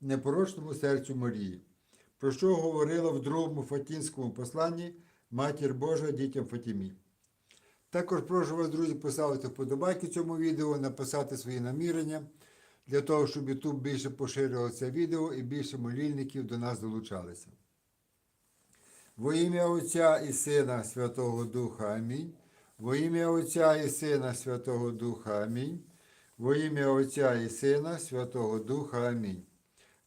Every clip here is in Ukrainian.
непорочному серцю Марії, про що говорила в другому Фатінському посланні Матір Божа дітям Фатімі. Також прошу вас, друзі, поставити вподобайки цьому відео, написати свої намірення для того, щоб YouTube більше поширював це відео і більше молільників до нас долучалися. Во ім'я Отця і Сина Святого Духа Амінь. Во ім'я Отця і Сина Святого Духа Амінь. Во ім'я Отця і Сина Святого Духа Амінь.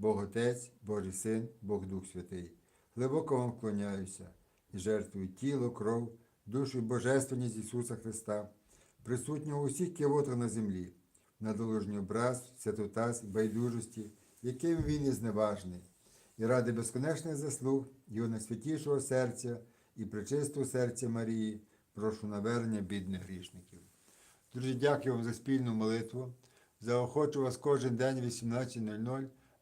Бог Отець, Божий Син, Бог Дух Святий, глибоко вам вклоняюся і жертвую тіло, кров, душу і божественність Ісуса Христа, присутнього у всіх кивотах на землі, на доложній образ, святотаз і байдужості, яким він і зневажний, і ради безконечних заслуг Його найсвятішого серця і пречистого серця Марії, прошу навернення бідних грішників. Друзі, дякую вам за спільну молитву. Заохочу вас кожен день о 18.00